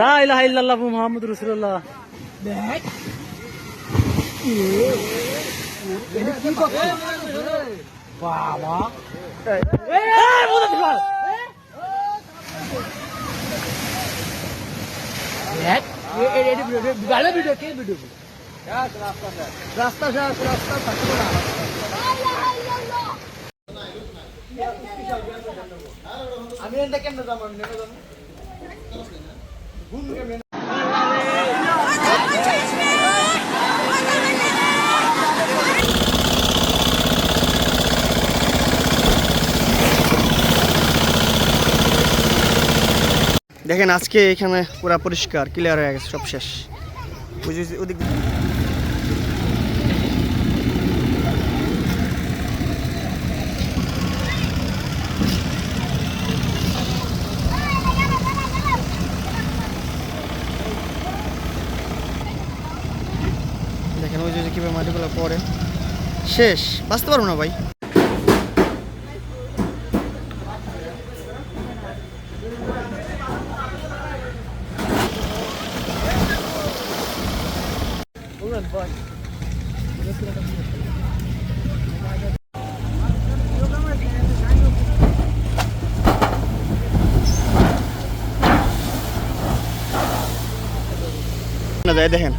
লা ইলাহা ইল্লাল্লাহ মুহাম্মদ রাসূলুল্লাহ। বাবা এই আমি এটা কেন যাব? নেমে যাব। দেখেন আজকে এখানে পুরা পরিষ্কার ক্লিয়ার হয়ে গেছে সব শেষ। ওদিক দেখেন ওই যে যে কীভাবে মাটিগুলো পরে। শেষ। বাঁচতে পারব না ভাই। কেমনে যায় দেখেন।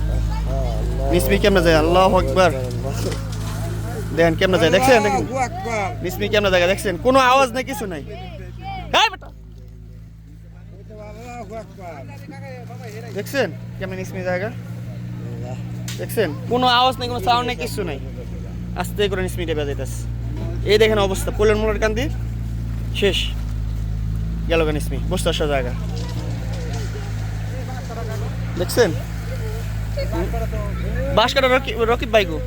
মিসমি কেমনে যায়? আল্লাহ আকবার। দেখেন কেমনে যায়? দেখছেন? দেখেন। মিসমি কেমনে যায়? দেখছেন? কোনো আওয়াজ নেই কিছু নাই। দেখছেন? কেমন মিসমি জায়গা? দেখছেন? কোনো আওয়াজ নেই কোনো সাউন্ড নেই কিছু নাই। আস্তে করে মিসমিটা বেজাইতেছে এই দেখেন অবস্থা। পোলের মোলের কান্দি। শেষ। গেল কেন ইসমি বসতে আসা জায়গা। দেখছেন? বাসকাটা রকি রকিব বাইগু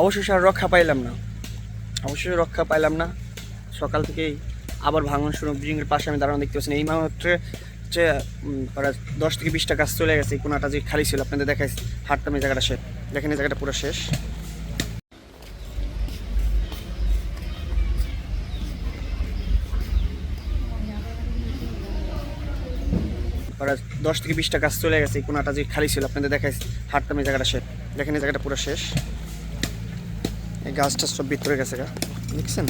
অবশেষে আর রক্ষা পাইলাম না। অবশেষে রক্ষা পাইলাম না। সকাল থেকেই আবার ভাঙন শুরু ব্রিজের পাশে আমি দাঁড়ানো দেখতে পাচ্ছি। এই মাত্র যে প্রায় দশ থেকে বিশটা কাজ চলে গেছে কোনাটা যে খালি ছিল, আপনাদের দেখাই হাঁটতাম এই জায়গাটা শেষ দেখেন এই জায়গাটা পুরো শেষ। দশ থেকে বিশটা গাছ চলে গেছে, এই কোনাটা যে খালি ছিল, আপনাদের দেখাই হাঁটতাম এই জায়গাটা শেষ। দেখেন এই জায়গাটা পুরো শেষ। এই গাছটা সব ভিতরে গেছে গা। দেখছেন?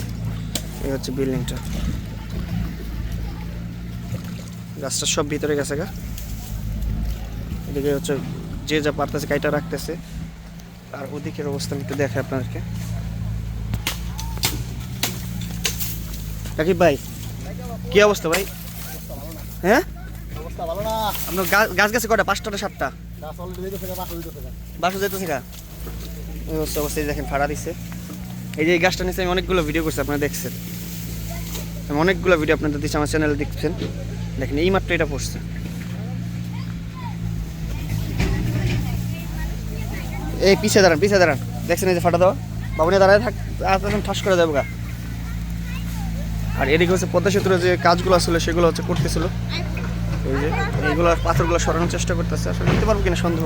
এই হচ্ছে বিল্ডিংটা। গাছটা সব ভিতরে গেছে গা। এদিকে হচ্ছে যে যা পারতেছে কাইটা রাখতেছে। আর ওদিকের অবস্থা একটু দেখাই আপনাদেরকে। রাকিব ভাই, কি অবস্থা ভাই? হ্যাঁ? অবস্থা ভালো না। আপনার গাছ গাছে কটা পাঁচটা না সাতটা? গাছ অলরেডি বাসা বাসা যেতেছে গা? অবস্থা দেখেন ফাড়া দিচ্ছে এই যে এই গাছটা নিচে আমি অনেকগুলো ভিডিও করছি আপনারা দেখছেন। আমি অনেকগুলো ভিডিও আপনাদের দিচ্ছি আমার চ্যানেলে দেখছেন। দেখেন এই মাত্র এটা পড়ছে। এই পিছে দাঁড়ান পিছে দাঁড়ান। দেখছেন এই যে ফাটা দেওয়া? বাবুনি দাঁড়ায় থাক ঠাস করে দেবো গা। আর এদিকে হচ্ছে পদ্মা সেতুর যে কাজগুলো ছিল সেগুলো হচ্ছে করতেছিল। এই যে, এইগুলো পাথরগুলো সরানোর চেষ্টা করতেছে। আসলে নিতে পারব কিনা সন্দেহ?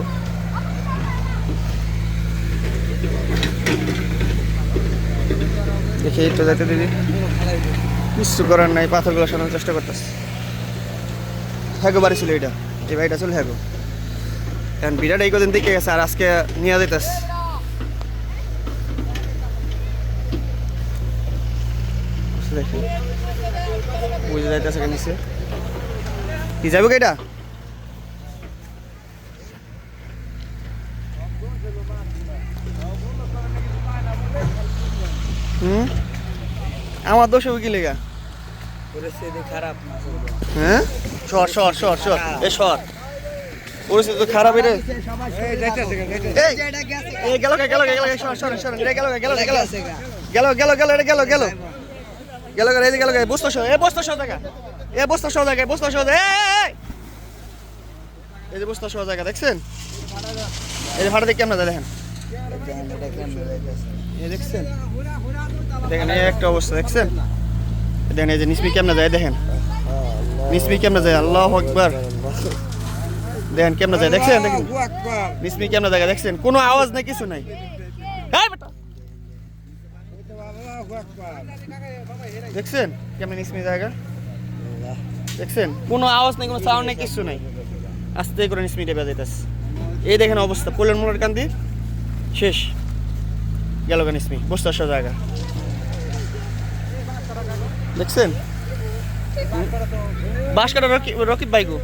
দেখি একটু যাইতে দিদি কিছু করার নাই, পাথরগুলো সরানোর চেষ্টা করতেছে। হ্যাগো, বাড়ি ছিল এটা এই বাড়িটা ছিল হ্যাগো। এখন বিরাট এই কদিন দেখে গেছে, আর আজকে নিয়ে যেতেছে দেখি বুঝে যাইতেছে নিচে কি যাব এটা? হুম? আমার দোষ হবে কি লেগা? খারাপ হ্যাঁ? সর সর সর সর। এ সর। পরিস্থিতি তো খারাপ রে এই যাইতেছে এই এই গেল গেল গেল গেল সর সর সর এটা গেল গেল গেল গেল গেল গেল এটা গেল গেল। গেল গেল এই যে গেল গেল বস্তা সহ এ বস্তা সহ জায়গা এ বস্তা সহ জায়গা বস্তা সহ জায়গা এই, যে বস্তা সহ জায়গা দেখছেন? এই যে ভাড়া দেখি আমরা দেখেন। দেখছেন? দেখেন এই একটা অবস্থা দেখছেন? দেখেন এই যে নিসমি কেমনে যায় দেখেন? নিসমি কেমনে যায় আল্লাহ আকবার। দেখেন কেমনে যায় দেখছেন? দেখেন। নিসমি কেমনে যায় দেখছেন? কোনো আওয়াজ নেই কিছু নাই। দেখছেন? কেমন স্মি জায়গা? দেখছেন? কোনো আওয়াজ নেই, কোনো সাউন্ড নেই, কিছু নেই। আস্তে করে স্মিটে বেজাইতেছে এই দেখেন অবস্থা পোলের মোড়ের কান্দি। শেষ। গেল কেন স্মি বসতে আসা জায়গা। দেখছেন? বাস কাটা রকি, রকিব বাইকু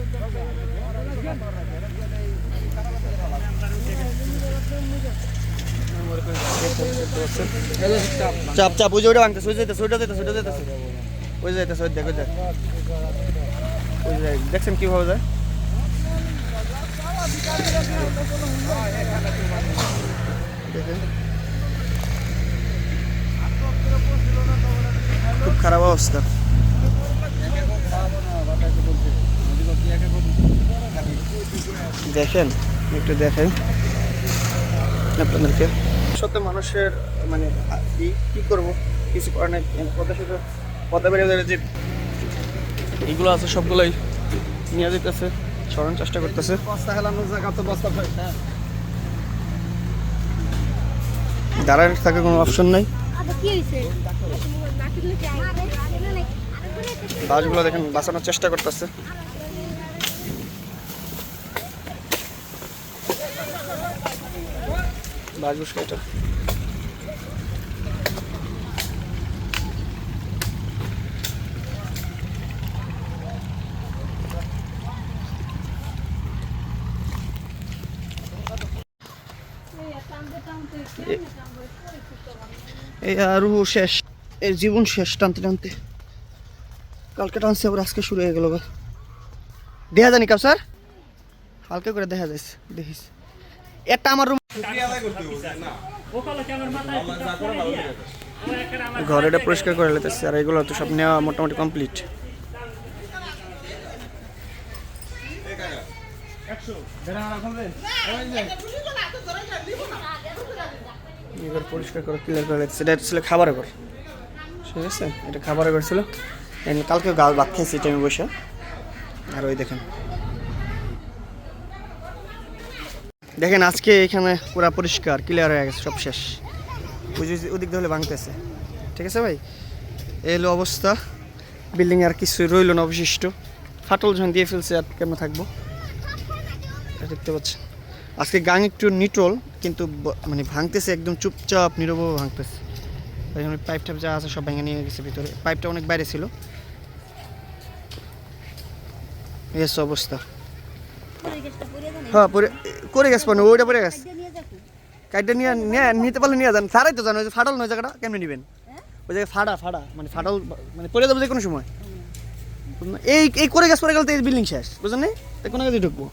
চাপ চাপ, ওই যে ওটা ভাঙতেছে, ওই যেতেছে ওইটা যেতেছে ওইটা যেতেছে ওই যেতেছে ওই দেখ ওই দেখ। দেখছেন কীভাবে যায়? খুব খারাপ অবস্থা। দেখেন, একটু দেখেন আপনাদেরকে। সত্য মানুষের মানে কি করব? কিছু করার নাই। পদ্মা সেতু পদ্মা বেরিয়ে যে এইগুলো আছে সবগুলোই নিয়ে যেতেছে সরানোর চেষ্টা করতেছে। হ্যাঁ দাঁড়ানোর থাকে কোনো অপশন নাই। আরেকগুলো বাসগুলো দেখেন বাঁচানোর চেষ্টা করতেছে। বাস বুস এটা। এই আরু শেষ। এর জীবন শেষ টানতে টানতে। কালকে টানছে আবার আজকে শুরু হয়ে গেল দেখা জানি কাউ স্যার? হালকা করে দেখা যাচ্ছে দেখিস। একটা আমার রুম ঘর এটা পরিষ্কার করে লেতেছে আর এগুলো তো সব নেওয়া মোটামুটি কমপ্লিট। এবার পরিষ্কার করে ক্লিয়ার করে লেতেছে এটা ছিল খাবারের ঘর। ঠিক আছে? এটা খাবারের ঘর ছিল। কালকে গাল ভাত খেয়েছি টাইমে বসে। আর ওই দেখেন। দেখেন, আজকে এখানে পুরো পরিষ্কার ক্লিয়ার হয়ে গেছে, সব শেষ। যে ওদিক ধরে ভাঙতেছে। ঠিক আছে ভাই? এই হলো অবস্থা বিল্ডিং আর কিছু রইল না, অবশিষ্ট। ফাটল যখন দিয়ে ফেলছে, আর কেমন থাকব? এটা দেখতে পাচ্ছেন। আজকে গাং একটু নিটল কিন্তু মানে ভাঙতেছে একদম চুপচাপ নীরব ভাঙতেছে। এখানে পাইপ টাইপ যা আছে সব ভেঙে নিয়ে গেছে ভিতরে। পাইপটা অনেক বাইরে ছিল। এস অবস্থা। পড়ে পড়ে হ্যাঁ পরে করে গেছে মানে ওইটা পরে গেছে। নিয়ে যাকু কাইটা নিয়ে নিয়ে নিতে পারলে নিয়ে যান। সারাই তো জানো ওই যে ফাটাল নয় জায়গাটা কেমনি নেবেন? ওই জায়গায় ফাটা ফাটা মানে ফাটাল মানে পরে যাব যে কোনো সময়। এই এই করে গেছে পরে গেলে তো এই বিল্ডিং শেষ বুঝলেন না? তো কোনো কাজে ঢুকবো?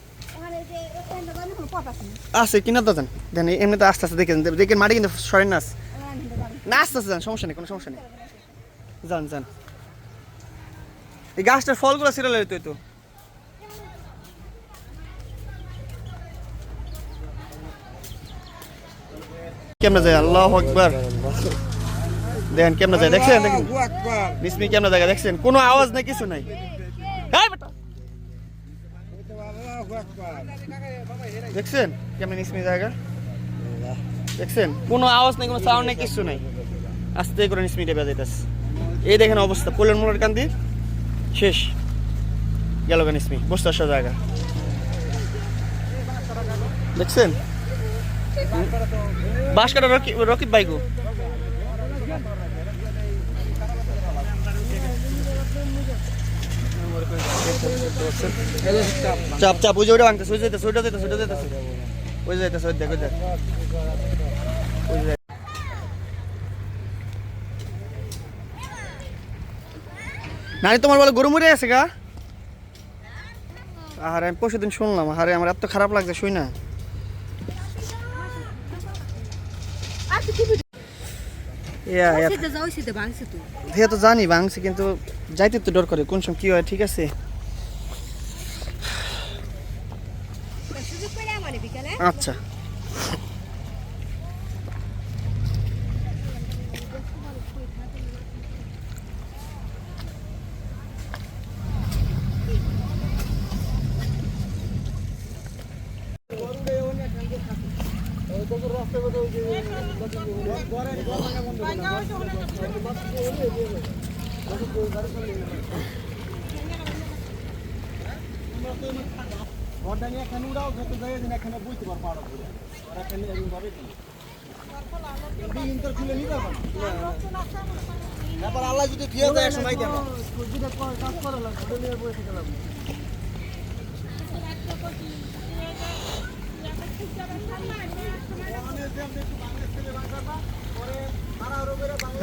আছে কিনা তো দেন এমনি তো আস্তে আস্তে দেখে দেখেন মাটি কিন্তু সরেন না আছে। না আস্তে আস্তে যান সমস্যা নেই কোনো সমস্যা নেই। যান যান এই গাছটার ফলগুলো সিরিয়াল তো কেমনে যায়? আল্লাহ আকবার। দেখেন কেমনে যায়? দেখছেন? দেখেন? বিসমি কেমনে জায়গা? দেখছেন? কোনো আওয়াজ নেই কিছু নাই। দেখছেন কেমন ইসমি জায়গা? দেখছেন? কোনো আওয়াজ নেই, কোনো সাউন্ড নেই, কিছু নাই। আস্তে করে স্মিটে বেজাইতেছে এই দেখেন অবস্থা পোলের মোড়ের কান্দি। শেষ। গেল কেন স্মি বসতে আসা জায়গা। দেখছেন? বাস কাটা রকি রকিব বাইকু চাপ চাপ ওই যে ওটা ভাঙতেছে ওই যেতেছে ওইটা যেতেছে ওইটা যেতেছে। ওই যে যেতেছে ওই দেখ ওই দেখ। ওই যে। নানি তোমার বলে গরু মরে আছে গা? আরে আমি পরশু দিন শুনলাম আরে আমার এত খারাপ লাগছে শুই না। আচ্ছা তো জানি ভাঙছে কিন্তু যাইতে তো ডর করে কোন সময় কি হয় ঠিক আছে? আচ্ছা ঘরটা নিয়ে এখানে উড়াও যত জায়গায় দিন এখানে বুঝতে পারব আরও ঘুরে আর এখানে এরকম ভাবে কি বিহীন তো খুলে নিতে পারব তারপর আল্লাহ যদি ফিরে যায় সময় দেন কাজ করা লাগবে ওটা নিয়ে বসে গেলাম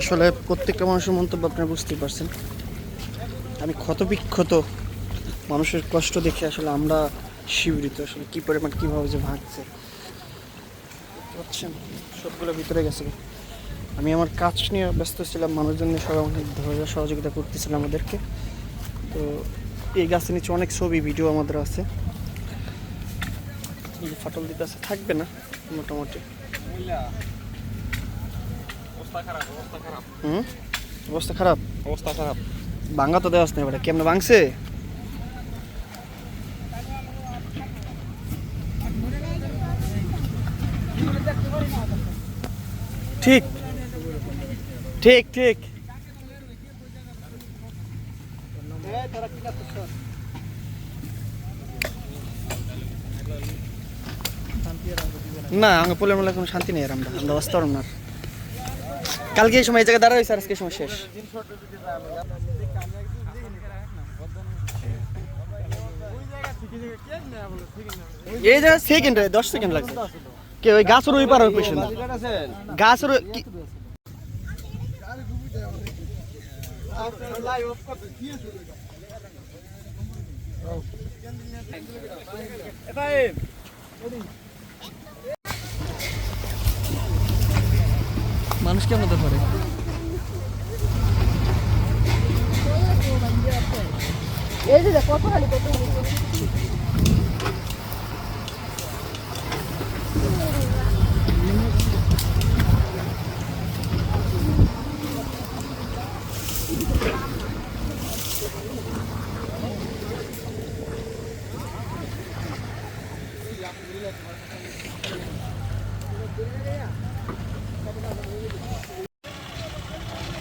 আসলে প্রত্যেকটা মানুষের মন্তব্য আপনারা বুঝতেই পারছেন। আমি ক্ষতবিক্ষত মানুষের কষ্ট দেখে আসলে আমরা শিবরিত, আসলে কি পরিমাণ, কীভাবে যে ভাগছে। পাচ্ছেন সবগুলো ভিতরে গেছে। আমি আমার কাজ নিয়ে ব্যস্ত ছিলাম, মানুষজন সবাই অনেক ধৈর্য সহযোগিতা করতেছিল আমাদেরকে। তো এই গাছের নিচে অনেক ছবি, ভিডিও আমাদের আছে। ফাটল দিতে আছে, থাকবে না, মোটামুটি। হুম? অবস্থা খারাপ? অবস্থা খারাপ। ভাঙ্গা তো দেওয়াস না এবারে কেমনে ভাঙছে? ঠিক। ঠিক ঠিক। না আমাকে পোলের মেলা কোনো শান্তি নেই আমরা। আমরা না আর। কালকে এই সময় এই জায়গায় দাঁড়া হয়েছে আজকে সময় শেষ। এই জায়গায় সেকেন্ড দশ সেকেন্ড লাগছে। কে, ওই গাছের ওই পার পেশেন্ট গাছের ওই- কি- মানুষ কেমন হতে পারে এই যে কত খালি কত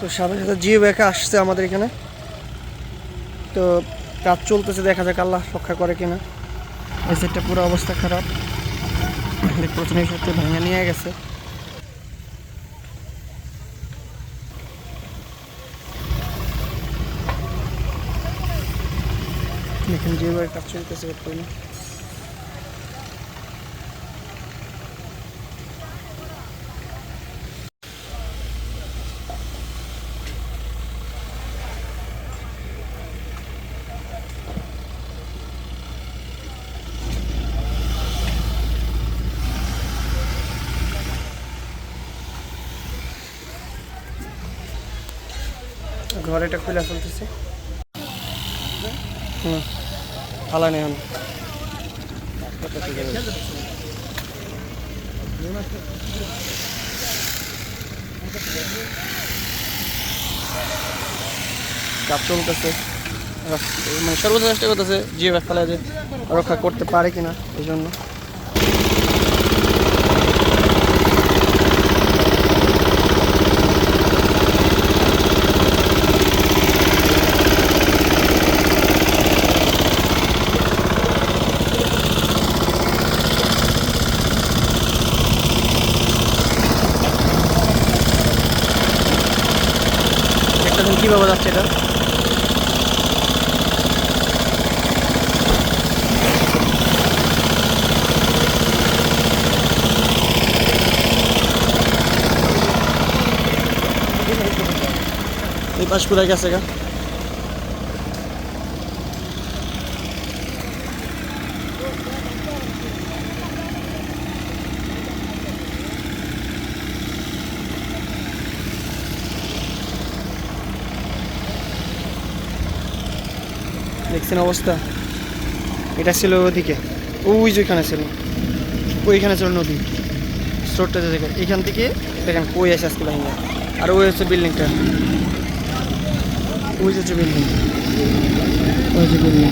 তো সাথে সাথে জিও ব্যাকে আসছে আমাদের এখানে। তো কাজ চলতেছে, দেখা যাক আল্লাহ রক্ষা করে কিনা। এই সেটটা পুরো অবস্থা খারাপ। প্রথমে সাথে ভেঙে নিয়ে গেছে। এখানে ব্যাগের কাজ চলতেছে বর্তমানে। ঘর এটা খুলে হুম, ফালা নেই কাজ চলতেছে। মানে সর্বোচ্চ চেষ্টা করতেছে জিও ব্যাগ ফেলা যে রক্ষা করতে পারে কিনা, এই জন্য একটা দিন কীভাবে যাচ্ছে এটা? এই পাশ কোথায় গেছে গা? দেখছেন অবস্থা। এটা ছিল ওদিকে। ওই যে ওইখানে ছিল। ওইখানে ছিল নদী। স্রোতটা যে জায়গায় এখান থেকে দেখেন কই আসে আজকে ভাঙে আর ওই হচ্ছে বিল্ডিংটা। ওই হচ্ছে বিল্ডিং। ওই যে বিল্ডিং।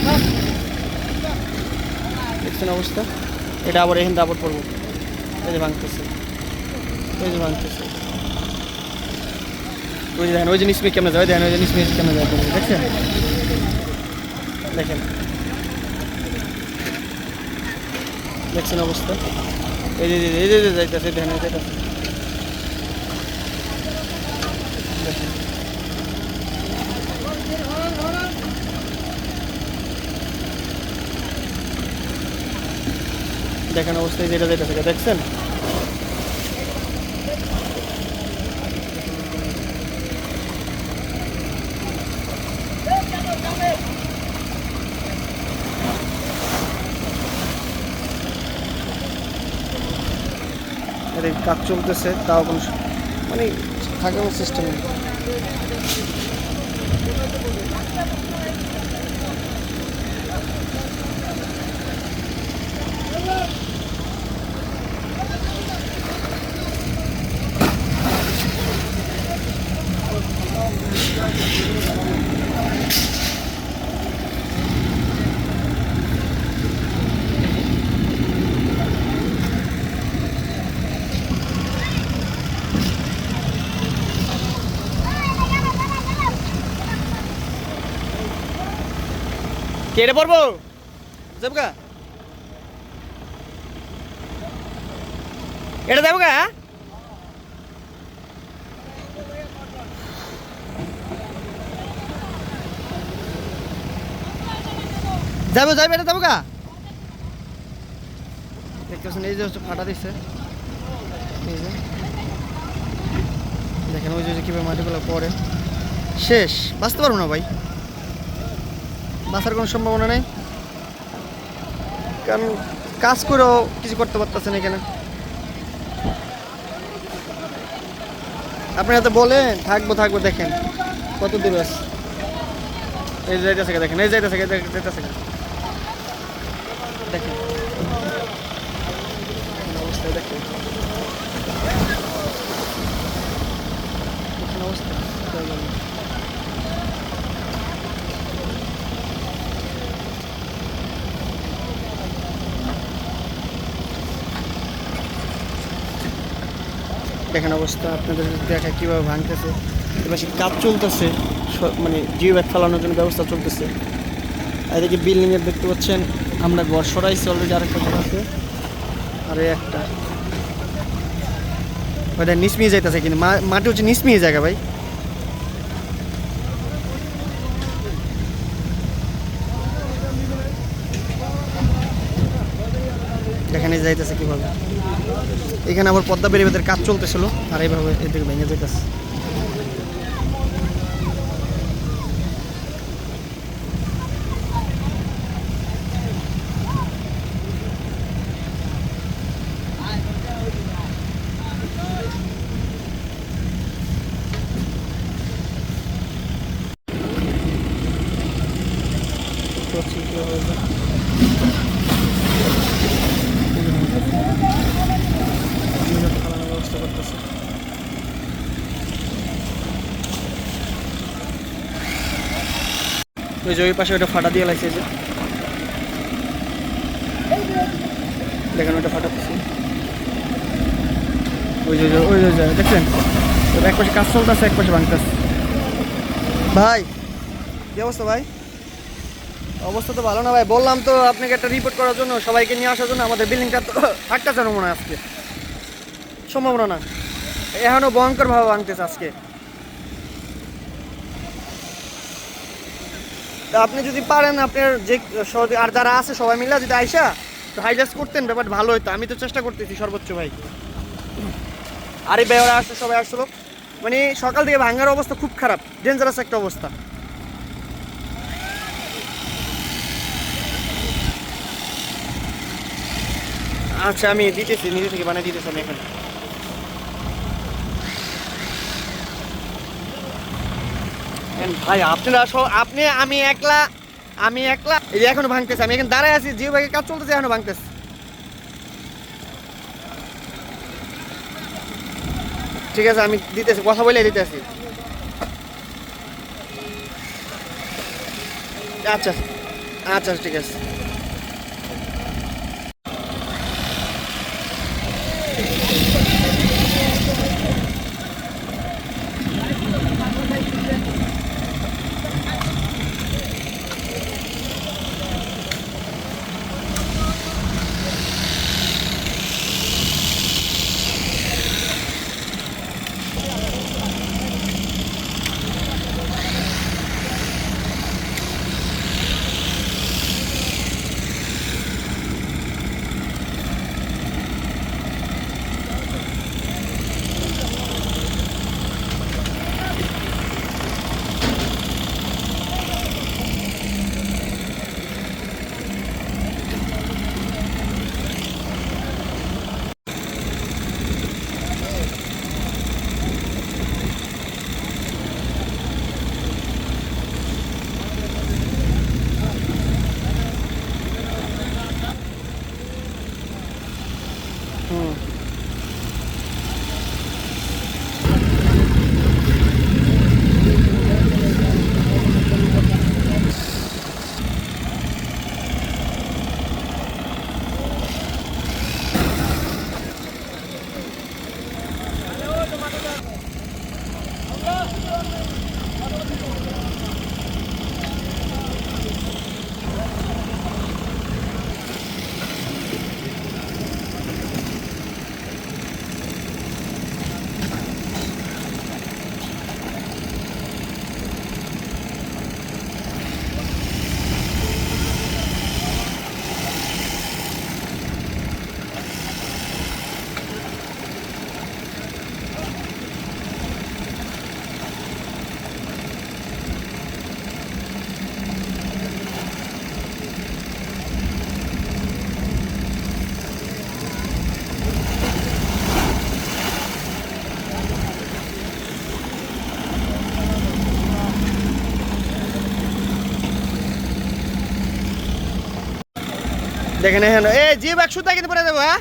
দেখছেন অবস্থা? এটা আবার এখান থেকে আবার পড়ব। এই যে ভাঙতেছে। ওই যে ভাঙতেছে। ওই যে দেখেন, ওই জিনিস নিসমি কেমনে যায়? দেখেন, ওই যে নিসমি কেমনে যায়? দেখছেন? দেখেন। দেখছেন অবস্থা? এই যে, এই যে- যাইতেছে এই যাইতেছে, দেখেন অবস্থায় যেটা যেটা দেখছেন? কাজ চলতেছে তাও কোনো মানে থাকে সিস্টেম কেটে পড়ব যাবগা এটা যাব গা যাব যাব এটা যাব গা দেখতেছেন এই যে হচ্ছে ফাটা দিচ্ছে এই যে। দেখেন ওই যে কীভাবে মাটিগুলো পড়ে। শেষ বাঁচতে পারব না ভাই। বাঁচার কোনো সম্ভাবনা নেই। কারণ কাজ করেও কিছু করতে পারতেছেন এখানে। আপনি এত বলেন, থাকব থাকব, দেখেন। কত দূর আছে? এই যাইতেছে দেখেন, এই যাইতেছে যাইতেছে গা। দেখেন কোন অবস্থায় দেখেন কোন অবস্থা দেখেন অবস্থা, আপনাদের দেখা কীভাবে ভাঙতেছে। এবার কাজ চলতেছে মানে জিও ব্যাগ ফেলানোর জন্য ব্যবস্থা চলতেছে। এদিকে বিল্ডিংয়ের দেখতে পাচ্ছেন, আমরা ঘর সরাইছি অলরেডি আরেকটা ঘর আছে। আর একটা। ওইটা নিসমিয়ে যাইতেছে কিন্তু। মাটি হচ্ছে নিসমিয়ে জায়গা, ভাই। এখানে যাইতেছে কীভাবে। এখানে আবার পদ্মা বেরিয়ে কাজ চলতেছিল আর এইভাবে এদিকে ভেঙে যেতেছে দেখতে পাচ্ছি কীভাবে যায়। বিভিন্ন ফালানোর ব্যবস্থা করতেছে ওই ওই পাশে ওটা ফাটা দিয়ে লাগছে যে। দেখেন ওটা ফাটাচ্ছি ওই যে, ওই যে- দেখছেন? এক পাশে কাজ চলতেছে এক পাশে ভাঙতেছে। ভাই, কি অবস্থা ভাই? অবস্থা তো ভালো না ভাই। বললাম তো আপনাকে একটা রিপোর্ট করার জন্য, সবাইকে নিয়ে আসার জন্য। আমাদের বিল্ডিংটা থাকতেছে না মনে হয় আজকে। সম্ভাবনা না। এখনও ভয়ঙ্কর ভাবে ভাঙতেছে আজকে। তা আপনি যদি পারেন আপনার যে আর যারা আছে সবাই মিলে যদি আইসা হাইলাইট করতেন ব্যাপার ভালো হতো আমি তো চেষ্টা করতেছি, সর্বোচ্চ ভাই। আরে বেওরা আসছে, সবাই আসলো। মানে সকাল থেকে ভাঙার অবস্থা খুব খারাপ ডেঞ্জারাস একটা অবস্থা। আচ্ছা আমি দিতেছি, নিজে থেকে বানিয়ে দিতেছি আমি এখানে। ভাই, আপনারা সব আপনি, আমি একলা আমি একলা এই যে এখনও ভাঙতেছে, আমি এখানে দাঁড়ায় আছি, জিও ভাইয়ের কাজ চলতেছে, এখনও ভাঙতেছে। ঠিক আছে, আমি দিতেছি, কথা বলে দিতেছি। আচ্ছা আচ্ছা ঠিক আছে। দেখেন এই জিপ একশো টাকা পরে দেবো হ্যাঁ?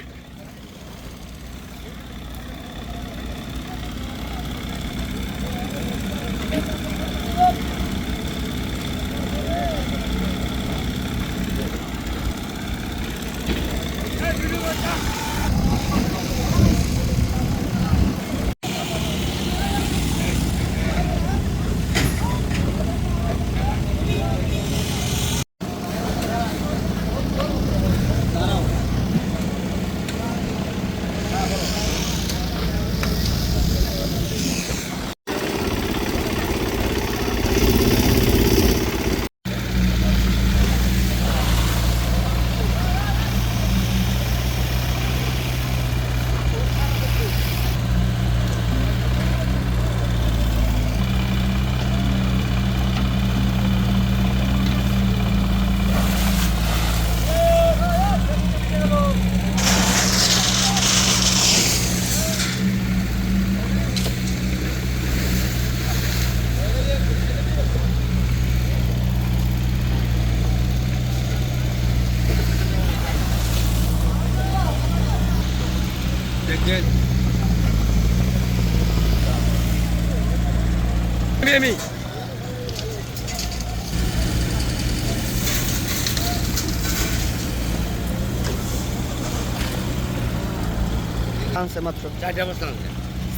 মাত্র। চারটা বস্তা আছে।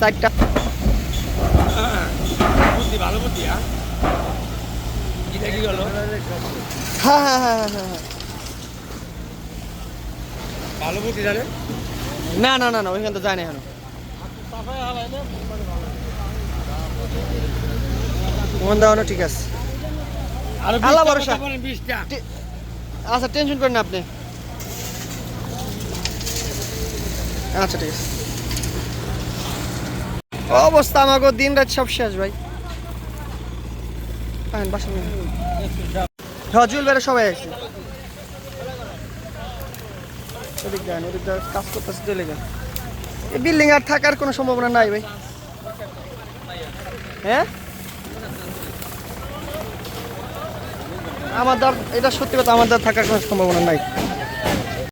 চারটা। বুদ্ধি ভালো বুদ্ধি হ্যাঁ। হ্যাঁ হ্যাঁ হ্যাঁ হ্যাঁ হ্যাঁ। ভালো বুদ্ধি জানে? না না না না ওইখানে তো যায় না এখনও। মন দেওয়ানো ঠিক আছে। আর আল্লাহ ভরসা। আচ্ছা টেনশন করেন আপনি। আচ্ছা ঠিক আছে। অবস্থা আমাকে দিন রাত সব শেষ ভাই। নিয়ে আহেন। হ্যাঁ বেড়ে সবাই আছে ওদিক যান, ওদিক কাজ করতেছে এই বিল্ডিং আর থাকার কোনো সম্ভাবনা নাই ভাই। হ্যাঁ? আমার দ্বার, এটা সত্যি কথা, আমার দ্বার থাকার কোনো সম্ভাবনা নাই।